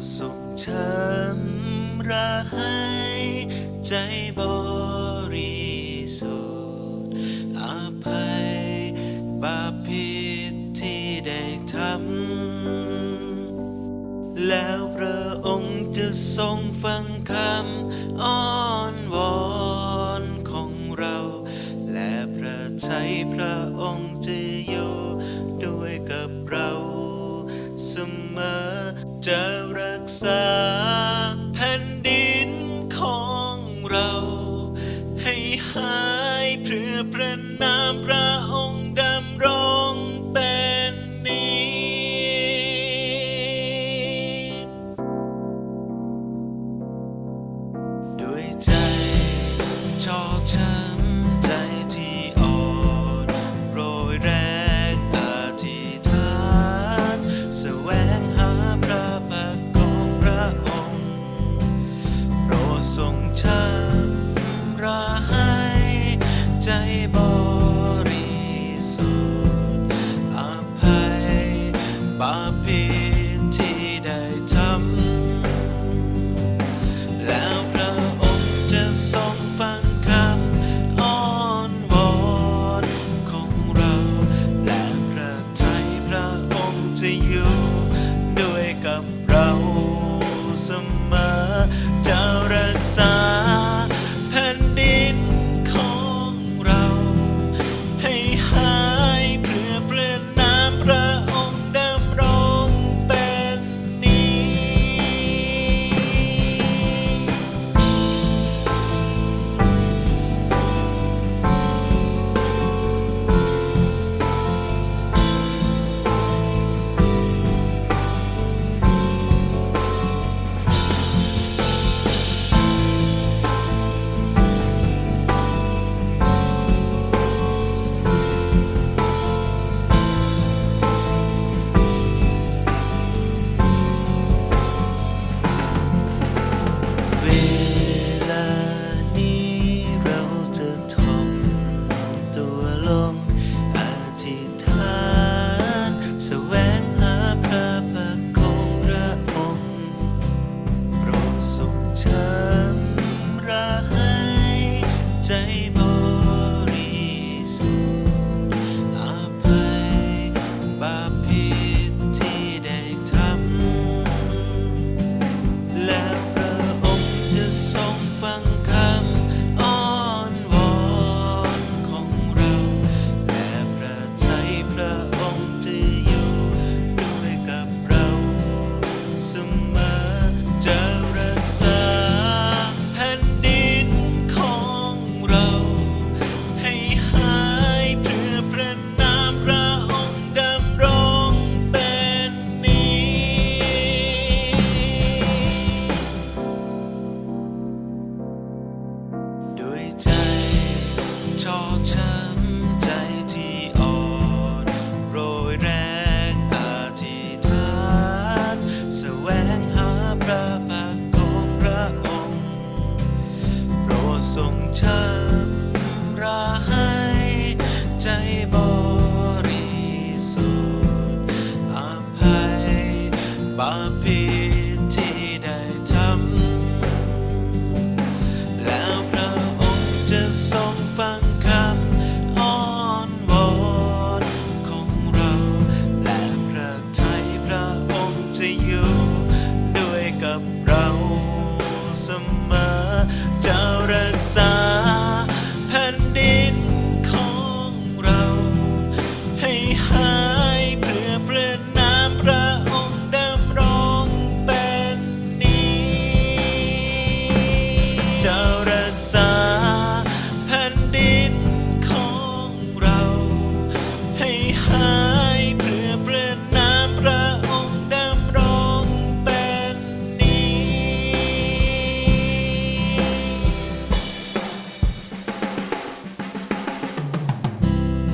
โปรดทรงช้ำระให้ใจบริสุทธิ์อภัยบาปผิดที่ได้ทำแล้วพระองค์จะทรงฟังคำอ้อนวอนของเรา และพระชัยพระ จะรักษาแผ่นดินของเรา ให้หายเพื่อพระนามพระองค์ดำรงเป็นนิจด้วยใจชอกช้ำใจที่อ่อนโรยแรงอธิษฐานแสวง บริสุทธิ์อภัยบาปผิดที่ได้ทำแล้วพระองค์จะทรงฟังคำอ้อนวอนของเรา และพระทัยพระองค์จะอยู่ด้วยกับเราเสมอจะรักษา ระให้ใจบริสุทธิ์ กช้ำใจที่อ่อนโรยแรงอธิษฐานแสวงหาพระพักของพระองค์โปรดทรงช้ำระให้ใจบริสุทธิ์อภัยบาปผิดที่ได้ทำแล้วพระองค์จะทรงฟัง สมอ จะรักษาแผ่นดินของเราให้หา